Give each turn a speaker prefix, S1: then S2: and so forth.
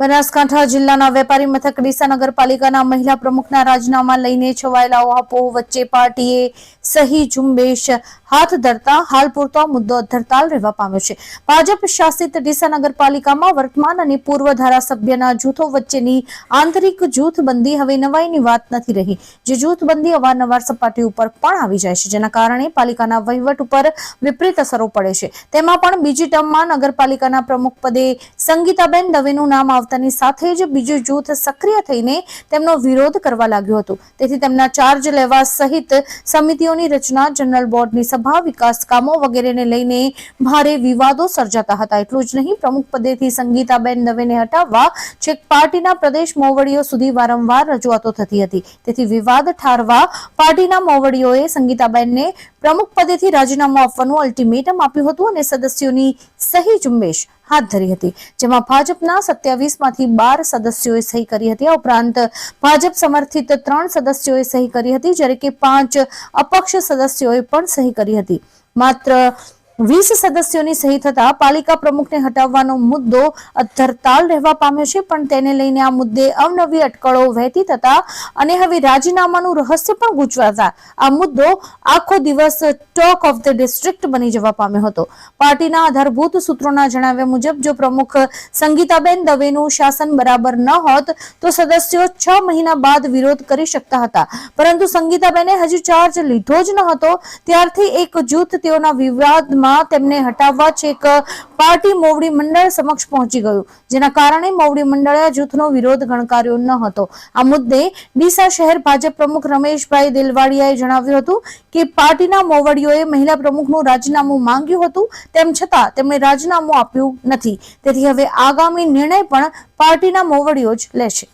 S1: બનાસકાંઠા જિલ્લાના વેપારી મથક ડીસા નગરપાલિકાના મહિલા પ્રમુખના રાજીનામા લઈને છવાયેલા ઓહાપો વચ્ચે પાર્ટીએ સહી ઝુંબેશ હાથ ધરતા હાલ પૂરતો મુદ્દો ધરતાલ રહેવા પામ્યો છે. ભાજપ શાસિત ડીસા નગરપાલિકામાં વર્તમાન અને પૂર્વ ધારાસભ્યના જૂથો વચ્ચેની આંતરિક જૂથબંધી હવે નવાઈની વાત નથી રહી. જે જૂથબંધી અવારનવાર સપાટી ઉપર પણ આવી જાય છે, જેના કારણે પાલિકાના વહીવટ ઉપર વિપરીત અસરો પડે છે. તેમાં પણ બીજી ટર્મમાં નગરપાલિકાના પ્રમુખ પદે સંગીતાબેન દવેનું નામ આવતાની સાથે જ બીજું જૂથ સક્રિય થઈને તેમનો વિરોધ કરવા લાગ્યું હતું. તેથી તેમના ચાર્જ લેવા સહિત સમિતિઓની રચના જનરલ બોર્ડની સભા, વિકાસ કામો વગેરેને લઈને ભારે વિવાદો સર્જાતા હતા. એટલું જ નહીં, પ્રમુખ પદેથી સંગીતાબેન દવેને હટાવવા છેક પાર્ટીના પ્રદેશ મોવડીઓ સુધી વારંવાર રજૂઆતો થતી હતી. તેથી વિવાદ ઠારવા પાર્ટીના મોવડીઓએ સંગીતાબેનને પ્રમુખ પદેથી રાજીનામું આપવાનું અલ્ટિમેટમ આપ્યું હતું અને સદસ્યોની સહી ઝુંબેશ હાથ ધરી હતી, જેમાં ભાજપના સત્યાવીસમાંથી બાર સદસ્યોએ સહી કરી હતી. આ ઉપરાંત ભાજપ સમર્થિત ત્રણ સદસ્યોએ સહી કરી હતી, જ્યારે કે પાંચ અપક્ષ સદસ્યોએ પણ સહી કરી હતી. માત્ર વીસ સદસ્યોની સહી થતા પાલિકા પ્રમુખને હટાવવાનો મુદ્દો અધરતાલ રહેવા પામ્યો છે, પણ તેને લઈને આ મુદ્દે અવનવી અટકળો વહેતી થતા અને હવે રાજીનામાનું રહસ્ય પણ ગૂંચવાતા. આ મુદ્દો આખો દિવસ ટોક ઓફ ધ ડિસ્ટ્રિક્ટ બની જવા પામ્યો હતો. પાર્ટીના આધારભૂત સૂત્રોના જણાવ્યા મુજબ, જો પ્રમુખ સંગીતાબેન દવેનું શાસન બરાબર ન હોત, તો સદસ્યો છ મહિના બાદ વિરોધ કરી શકતા હતા. પરંતુ સંગીતાબેને હજુ ચાર્જ લીધો જ ન હતો. ત્યારથી એક જૂથ તેઓના વિવાદમાં તેમને હટાવવા છેક પાર્ટી મોવડી મંડળ સમક્ષ પહોંચી ગયું, જેના કારણે મોવડી મંડળે જૂથનો વિરોધ ગણકાર્યો ન હતો. આ મુદ્દે ડીસા શહેર ભાજપ પ્રમુખ રમેશભાઈ દિલવાડિયાએ જણાવ્યું હતું કે પાર્ટીના મોવડીઓએ મહિલા પ્રમુખનું રાજીનામું માંગ્યું હતું, તેમ છતાં તેમણે રાજીનામું આપ્યું નથી. તેથી હવે આગામી નિર્ણય પણ પાર્ટીના મોવડીઓ જ લેશે.